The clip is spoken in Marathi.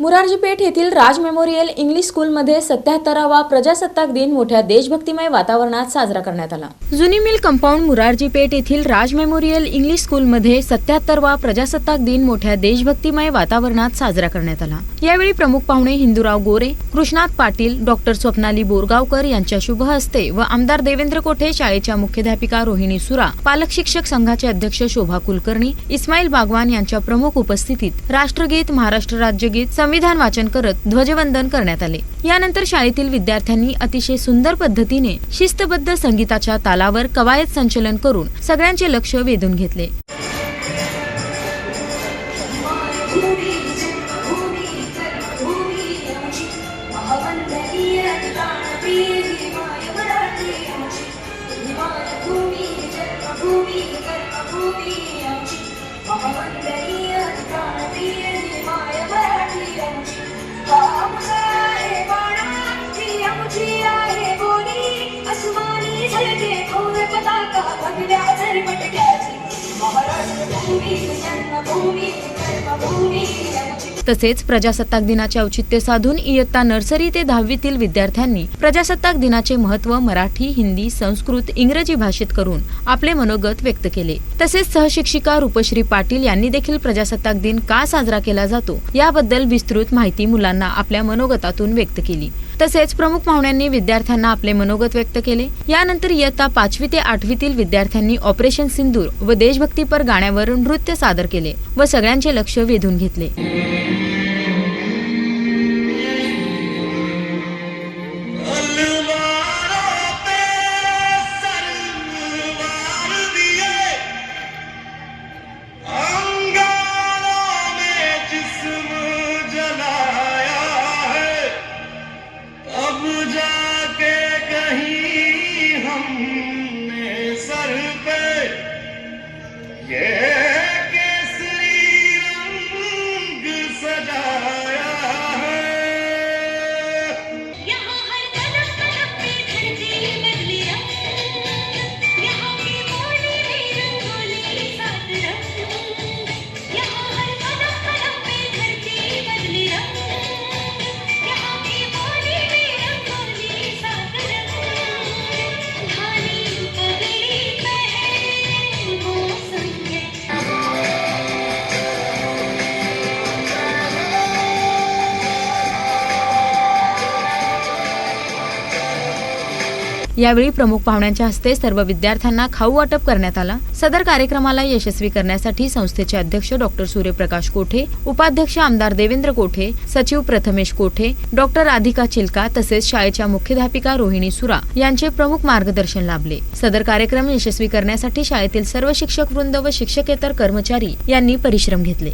मुरारजी पेठ येथील राज मेमोरियल इंग्लिश स्कूलमध्ये सत्याहत्तरावा प्रजासत्ताक दिन मोठ्या देशभक्तिमय वातावरणात साजरा करण्यात आला. जुनी मिल कंपाऊंड मुरारजी पेठ येथील राज मेमोरियल इंग्लिश स्कूलमध्ये सत्याहत्तरवा प्रजासत्ताक दिन मोठ्या देशभक्तिमय वातावरणात साजरा करण्यात आला. यावेळी प्रमुख पाहुणे हिंदूराव गोरे कृष्णात पाटील डॉक्टर स्वप्नाली बोरगावकर यांच्या शुभ हस्ते व आमदार देवेंद्र कोठे शाळेच्या मुख्याध्यापिका रोहिणी सुरा पालक शिक्षक संघाचे अध्यक्ष शोभा कुलकर्णी इस्माईल बागवान यांच्या प्रमुख उपस्थितीत राष्ट्रगीत महाराष्ट्र राज्यगीत संविधान वाचन करत ध्वजवंदन करण्यात आले. यानंतर शाळेतील विद्यार्थ्यांनी अतिशय सुंदर पद्धतीने शिस्तबद्ध संगीताच्या तालावर कवायत संचलन करून सगळ्यांचे लक्ष वेधून घेतले. भूमी जन्मभूमी कर्मभूमी आमची. प्राणप्रिय झरपटक्याची. महाराष्ट्र भूमी जन्मभूमी कर्मभूमी तसेच प्रजासत्ताक दिनाचे औचित्य साधून इयत्ता नर्सरी ते दहावीतील विद्यार्थ्यांनी प्रजासत्ताक दिनाचे महत्त्व मराठी हिंदी संस्कृत इंग्रजी भाषेत करून आपले मनोगत व्यक्त केले. तसेच सहशिक्षिका रूपश्री पाटील यांनी देखील प्रजासत्ताक दिन का साजरा केला जातो याबद्दल विस्तृत माहिती मुलांना आपल्या मनोगतातून व्यक्त केली. तसेच प्रमुख पाहुण्यांनी विद्यार्थ्यांना आपले मनोगत व्यक्त केले. यानंतर इयत्ता पाचवी ते आठवीतील विद्यार्थ्यांनी ऑपरेशन सिंदूर व देशभक्तीपर गाण्यावर नृत्य सादर केले व सगळ्यांचे लक्ष वेधून घेतले. हमने सर पे ये यावेळी प्रमुख पाहुण्यांच्या हस्ते सर्व विद्यार्थ्यांना खाऊ वाटप करण्यात आला. सदर कार्यक्रमाला यशस्वी करण्यासाठी संस्थेचे अध्यक्ष डॉक्टर सूर्यप्रकाश कोठे उपाध्यक्ष आमदार देवेंद्र कोठे सचिव प्रथमेश कोठे डॉक्टर राधिका चिलका तसेच शाळेच्या मुख्याध्यापिका रोहिणी सुरा यांचे प्रमुख मार्गदर्शन लाभले. सदर कार्यक्रम यशस्वी करण्यासाठी शाळेतील सर्व शिक्षक वृंद व शिक्षकेतर कर्मचारी यांनी परिश्रम घेतले.